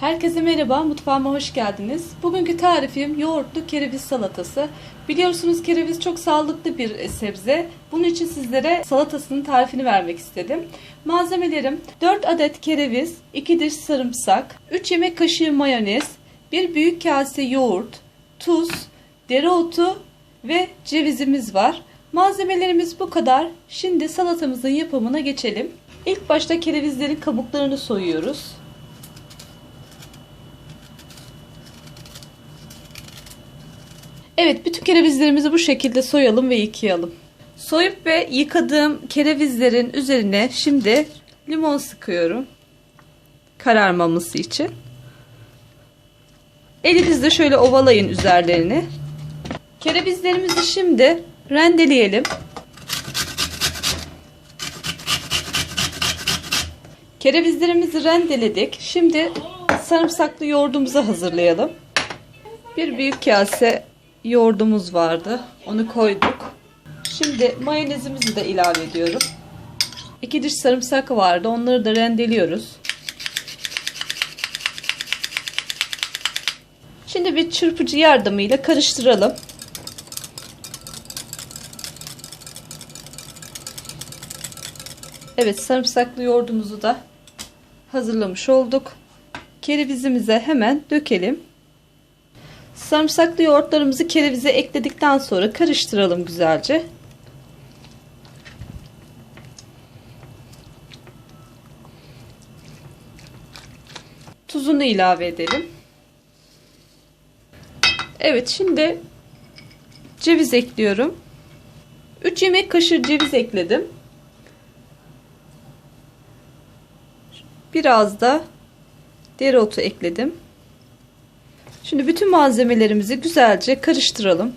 Herkese merhaba, mutfağıma hoş geldiniz. Bugünkü tarifim yoğurtlu kereviz salatası. Biliyorsunuz kereviz çok sağlıklı bir sebze. Bunun için sizlere salatasının tarifini vermek istedim. Malzemelerim 4 adet kereviz, 2 diş sarımsak, 3 yemek kaşığı mayonez, 1 büyük kase yoğurt, tuz, dereotu ve cevizimiz var. Malzemelerimiz bu kadar. Şimdi salatamızın yapımına geçelim. İlk başta kerevizlerin kabuklarını soyuyoruz. Evet, bütün kerevizlerimizi bu şekilde soyalım ve yıkayalım. Soyup ve yıkadığım kerevizlerin üzerine şimdi limon sıkıyorum. Kararmaması için. Elinizle şöyle ovalayın üzerlerini. Kerevizlerimizi şimdi rendeleyelim. Kerevizlerimizi rendeledik. Şimdi sarımsaklı yoğurdumuzu hazırlayalım. Bir büyük kase yoğurdumuz vardı. Onu koyduk. Şimdi mayonezimizi de ilave ediyorum. İki diş sarımsak vardı. Onları da rendeliyoruz. Şimdi bir çırpıcı yardımıyla karıştıralım. Evet sarımsaklı yoğurdumuzu da hazırlamış olduk. Kerevizimize hemen dökelim. Sarımsaklı yoğurtlarımızı kerevize ekledikten sonra karıştıralım güzelce. Tuzunu ilave edelim. Evet şimdi ceviz ekliyorum. 3 yemek kaşığı ceviz ekledim. Biraz da dereotu ekledim. Şimdi bütün malzemelerimizi güzelce karıştıralım.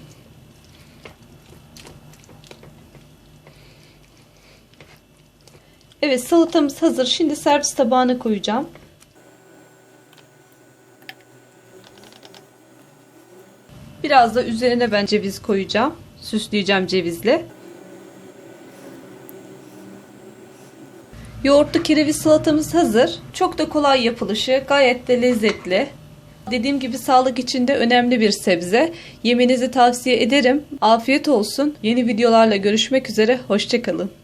Evet salatamız hazır. Şimdi servis tabağına koyacağım. Biraz da üzerine ben ceviz koyacağım. Süsleyeceğim cevizle. Yoğurtlu kereviz salatamız hazır. Çok da kolay yapılışı, gayet de lezzetli. Dediğim gibi sağlık için de önemli bir sebze. Yemenizi tavsiye ederim. Afiyet olsun. Yeni videolarla görüşmek üzere. Hoşçakalın.